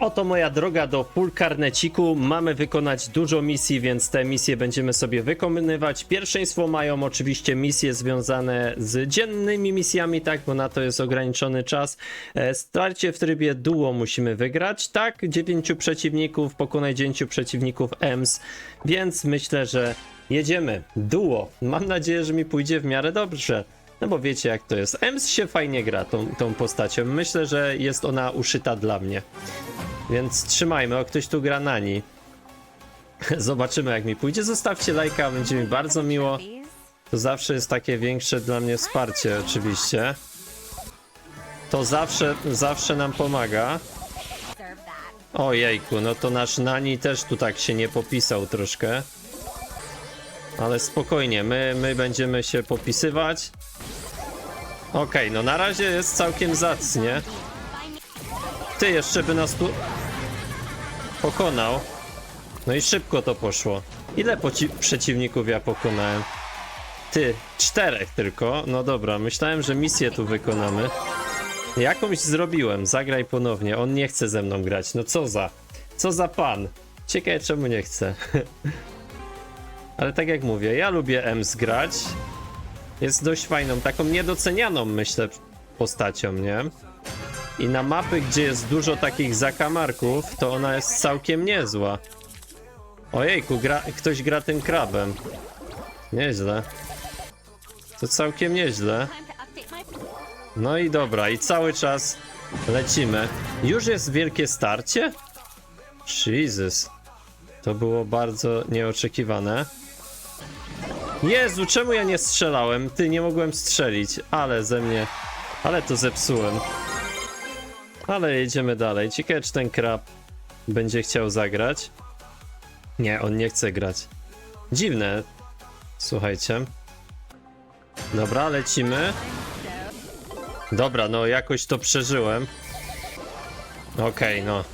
Oto moja droga do full karneciku. Mamy wykonać dużo misji, więc te misje będziemy sobie wykonywać. Pierwszeństwo mają oczywiście misje związane z dziennymi misjami, tak, bo na to jest ograniczony czas. E, Starcie w trybie duo musimy wygrać, tak, dziewięciu przeciwników, pokonaj dziewięciu przeciwników EMS, więc myślę, że jedziemy. Duo. Mam nadzieję, że mi pójdzie w miarę dobrze. No bo wiecie jak to jest. EMS się fajnie gra tą, tą postacią. Myślę, że jest ona uszyta dla mnie. Więc trzymajmy, o ktoś tu gra Nani. Zobaczymy jak mi pójdzie. Zostawcie lajka, będzie mi bardzo miło. To zawsze jest takie większe dla mnie wsparcie oczywiście. To zawsze, zawsze nam pomaga. Ojejku, no to nasz Nani też tu tak się nie popisał troszkę. Ale spokojnie, my, my będziemy się popisywać. Okej, no na razie jest całkiem zacnie. Ty jeszcze by nas tu pokonał. No i szybko to poszło. Ile przeciwników ja pokonałem? Ty, czterech tylko. No dobra, myślałem, że misję tu wykonamy. Jakąś zrobiłem, zagraj ponownie. On nie chce ze mną grać. No co za? Co za pan? Ciekawe czemu nie chce. Ale tak jak mówię, ja lubię Ems grać. Jest dość fajną, taką niedocenianą myślę postacią, nie? I na mapy, gdzie jest dużo takich zakamarków, to ona jest całkiem niezła. Ojejku, gra, ktoś gra tym krabem. Nieźle. To całkiem nieźle. No i dobra, i cały czas lecimy. Już jest wielkie starcie? Jesus. To było bardzo nieoczekiwane. Jezu, czemu ja nie strzelałem? Ty, nie mogłem strzelić, ale ze mnie... Ale to zepsułem. Ale jedziemy dalej. Ciekawe, czy ten krab będzie chciał zagrać. Nie, on nie chce grać. Dziwne. Słuchajcie. Dobra, lecimy. Dobra, no jakoś to przeżyłem. Okej, no.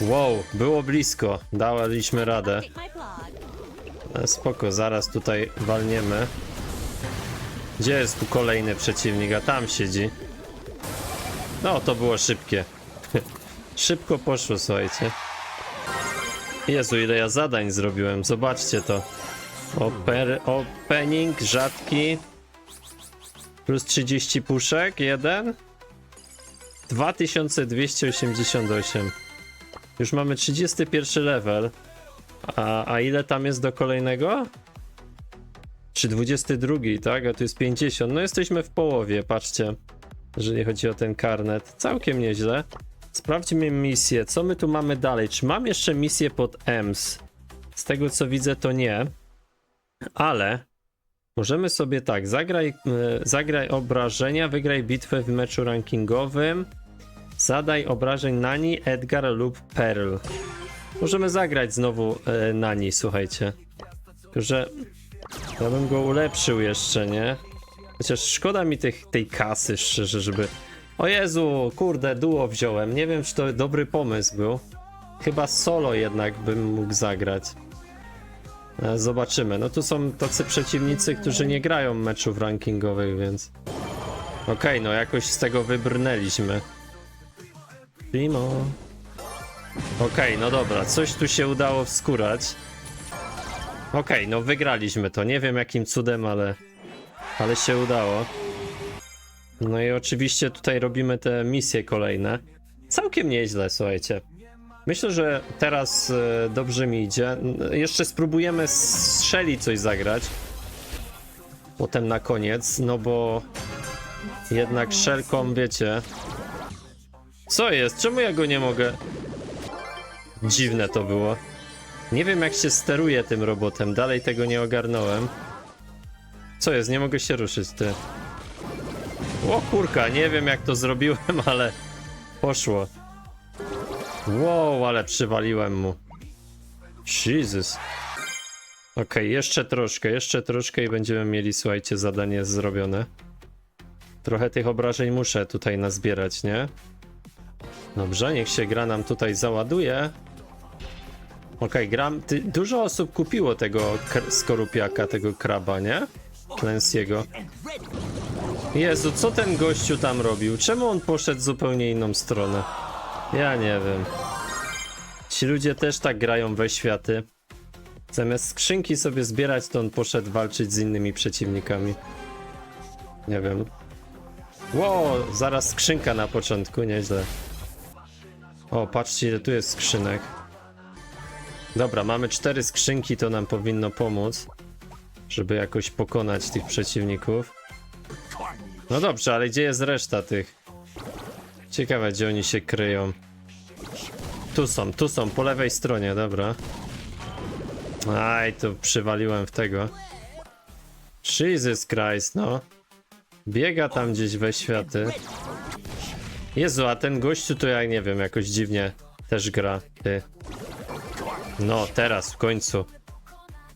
Wow, było blisko. Daliśmy radę. Ale spoko, zaraz tutaj walniemy. Gdzie jest tu kolejny przeciwnik? A tam siedzi. No, to było szybkie. Szybko poszło, słuchajcie. Jezu, ile ja zadań zrobiłem, zobaczcie to. Oper, opening, rzadki. Plus 30 puszek, jeden. 2288. Już mamy 31 level. A, a ile tam jest do kolejnego? Czy 22, tak? A tu jest 50. No jesteśmy w połowie, patrzcie. Jeżeli chodzi o ten karnet. Całkiem nieźle. Sprawdźmy misję. Co my tu mamy dalej? Czy mam jeszcze misję pod EMS? Z tego co widzę, to nie. Ale możemy sobie tak. Zagraj, e, zagraj obrażenia, wygraj bitwę w meczu rankingowym. Zadaj obrażeń Nani, Edgar lub Pearl. Możemy zagrać znowu e, Nani, słuchajcie. Tylko, że ja bym go ulepszył jeszcze, nie? Chociaż szkoda mi tych, tej kasy, szczerze, żeby... O Jezu, kurde, duo wziąłem. Nie wiem, czy to dobry pomysł był. Chyba solo jednak bym mógł zagrać. E, Zobaczymy. No tu są tacy przeciwnicy, którzy nie grają meczów rankingowych, więc... Okej, no jakoś z tego wybrnęliśmy. Primo. Okej, no dobra, coś tu się udało wskurać. Okej, no wygraliśmy to. Nie wiem jakim cudem, ale... Ale się udało. No i oczywiście tutaj robimy te misje kolejne. Całkiem nieźle, słuchajcie. Myślę, że teraz e, dobrze mi idzie. Jeszcze spróbujemy strzeli coś zagrać. Potem na koniec, no bo jednak szelką, wiecie. Co jest? Czemu ja go nie mogę? Dziwne to było. Nie wiem jak się steruje tym robotem, dalej tego nie ogarnąłem. Co jest? Nie mogę się ruszyć, ty. O kurka, nie wiem jak to zrobiłem, ale poszło. Wow, ale przywaliłem mu. Jesus. Okej, jeszcze troszkę, jeszcze troszkę i będziemy mieli, słuchajcie, zadanie zrobione. Trochę tych obrażeń muszę tutaj nazbierać, nie? Dobrze, niech się gra nam tutaj załaduje. Okej, gram. Ty, dużo osób kupiło tego skorupiaka, tego kraba, nie? Clancy'ego. Jezu, co ten gościu tam robił? Czemu on poszedł zupełnie inną stronę? Ja nie wiem. Ci ludzie też tak grają we światy. Zamiast skrzynki sobie zbierać, to on poszedł walczyć z innymi przeciwnikami. Nie wiem. Wow, zaraz skrzynka na początku, nieźle. O, patrzcie ile tu jest skrzynek. Dobra, mamy cztery skrzynki, to nam powinno pomóc, żeby jakoś pokonać tych przeciwników. No dobrze, ale gdzie jest reszta tych? Ciekawe, gdzie oni się kryją. Tu są, tu są, po lewej stronie, dobra. Aj, to przywaliłem w tego. Jesus Christ, no. Biega tam gdzieś we światy. Jezu, a ten gościu to ja nie wiem, jakoś dziwnie też gra, ty. No, teraz, w końcu.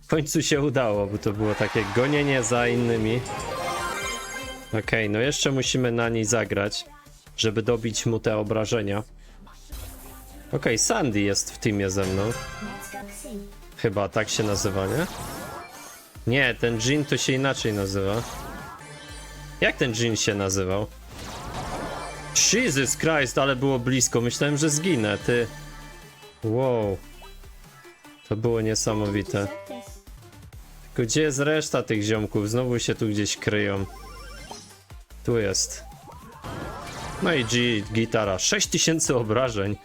W końcu się udało, bo to było takie gonienie za innymi. Okej, no jeszcze musimy na niej zagrać, żeby dobić mu te obrażenia. Okej, Sandy jest w teamie ze mną. Chyba tak się nazywa, nie? Nie, ten Jin to się inaczej nazywa. Jak ten Jin się nazywał? Jesus Christ, ale było blisko. Myślałem, że zginę, ty. Wow. To było niesamowite. Tylko gdzie jest reszta tych ziomków? Znowu się tu gdzieś kryją. Tu jest. No i G, gitara. 6000 obrażeń.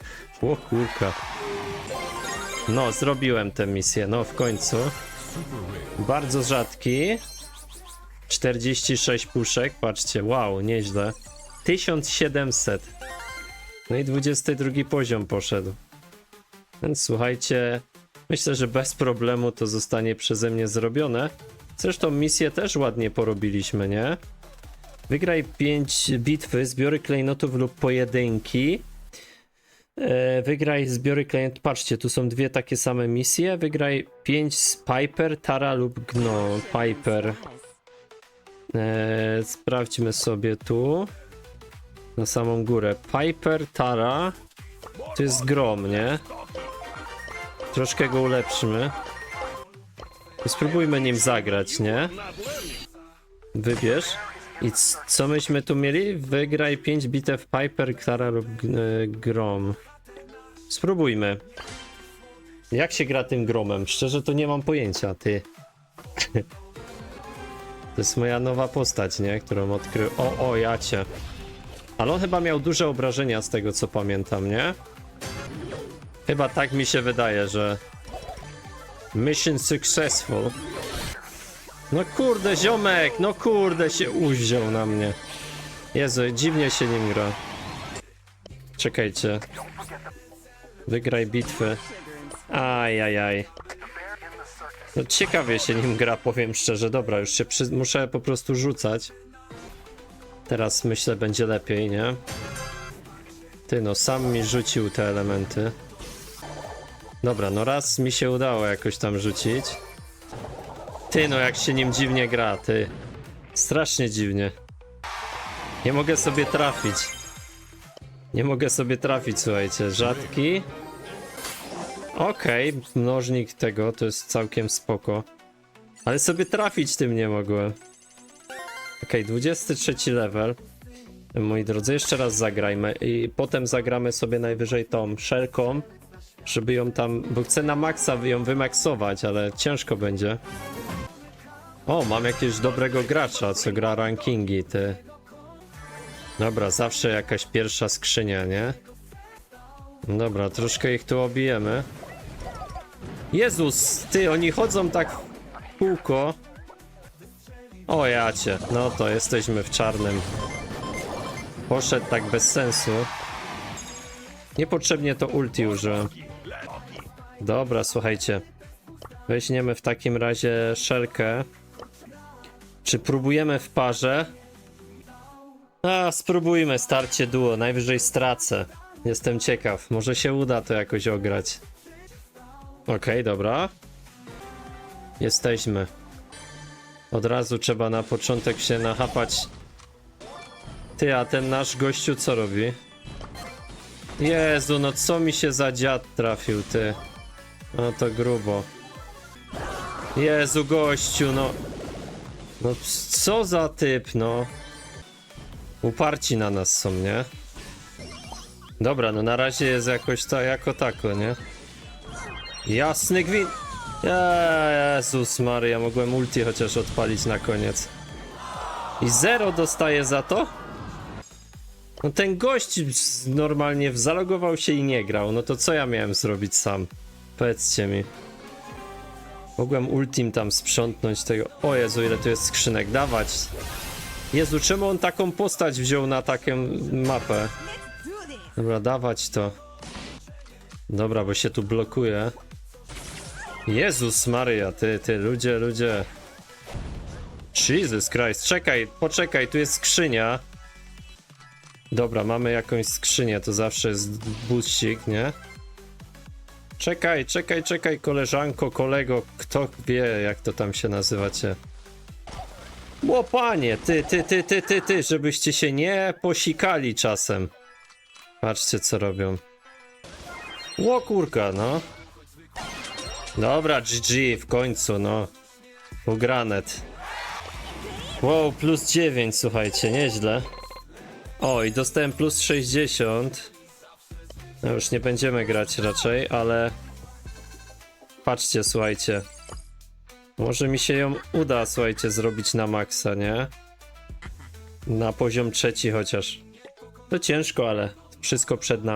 O kurka. No, zrobiłem tę misję. No, w końcu. Bardzo rzadki. 46 puszek. Patrzcie, wow, nieźle. 1700. No i 22 poziom poszedł. Więc słuchajcie, myślę, że bez problemu to zostanie przeze mnie zrobione. Zresztą misję też ładnie porobiliśmy, nie? Wygraj 5 bitwy, zbiory klejnotów lub pojedynki. E, Wygraj zbiory klejnotów. Patrzcie, tu są dwie takie same misje. Wygraj 5 z Piper, Tara lub Gno. Piper. E, sprawdźmy sobie tu. Na samą górę. Piper, Tara. To jest grom, nie? Troszkę go ulepszymy. Spróbujmy nim zagrać, nie? Wybierz. I co myśmy tu mieli? Wygraj 5 bitew Piper, Klara lub e, Grom. Spróbujmy. Jak się gra tym Gromem? Szczerze to nie mam pojęcia, ty. to jest moja nowa postać, nie? Którą odkrył. O, o, jacie. Ale on chyba miał duże obrażenia z tego co pamiętam, nie? Chyba tak mi się wydaje, że. Mission successful. No kurde, ziomek, no kurde, się uwziął na mnie. Jezu, dziwnie się nim gra. Czekajcie. Wygraj bitwy. Ajajaj. No ciekawie się nim gra, powiem szczerze. Dobra, już się przy... muszę po prostu rzucać. Teraz myślę będzie lepiej, nie? Ty no, sam mi rzucił te elementy. Dobra, no raz mi się udało jakoś tam rzucić. Ty no, jak się nim dziwnie gra, ty. Strasznie dziwnie. Nie mogę sobie trafić. Nie mogę sobie trafić, słuchajcie. Rzadki. Okej, mnożnik tego to jest całkiem spoko. Ale sobie trafić tym nie mogłem. Okej, 23 level. Moi drodzy, jeszcze raz zagrajmy i potem zagramy sobie najwyżej tą szelką, żeby ją tam, bo chcę na maksa ją wymaksować, ale ciężko będzie. O, mam jakiegoś dobrego gracza, co gra rankingi, ty. Dobra, zawsze jakaś pierwsza skrzynia, nie? Dobra, troszkę ich tu obijemy. Jezus, ty, oni chodzą tak w kółko. O jacie, no to jesteśmy w czarnym. Poszedł tak bez sensu. Niepotrzebnie to ulti użyłem. Dobra, słuchajcie. Weźmiemy w takim razie szelkę. Czy próbujemy w parze? A, spróbujmy starcie duo, najwyżej stracę. Jestem ciekaw, może się uda to jakoś ograć. Okej, dobra. Jesteśmy. Od razu trzeba na początek się nachapać. Ty, a ten nasz gościu co robi? Jezu, no co mi się za dziad trafił, ty. No to grubo. Jezu, gościu, no. No co za typ, no. Uparci na nas są, nie? Dobra, no na razie jest jakoś to jako tako, nie? Jasny gwint. Jezus Maria, mogłem multi chociaż odpalić na koniec. I zero dostaje za to? No ten gość normalnie zalogował się i nie grał. No to co ja miałem zrobić sam? Powiedzcie mi. Mogłem ultim tam sprzątnąć tego. O Jezu, ile tu jest skrzynek. Dawać. Jezu, czemu on taką postać wziął na taką mapę? Dobra, dawać to. Dobra, bo się tu blokuje. Jezus Maria, ty, ty, ludzie, ludzie. Jesus Christ, czekaj, poczekaj, tu jest skrzynia. Dobra, mamy jakąś skrzynię, to zawsze jest buścik, nie? Czekaj, czekaj, czekaj, koleżanko, kolego, kto wie, jak to tam się nazywacie. Łopanie, ty, ty, ty, ty, ty, ty, żebyście się nie posikali czasem. Patrzcie, co robią. Ło kurka, no. Dobra, GG, w końcu, no. Ugranet. Wow, plus 9, słuchajcie, nieźle. O, i dostałem plus 60. No już nie będziemy grać raczej, ale... Patrzcie, słuchajcie. Może mi się ją uda, słuchajcie, zrobić na maksa, nie? Na poziom trzeci chociaż. To ciężko, ale wszystko przed nami.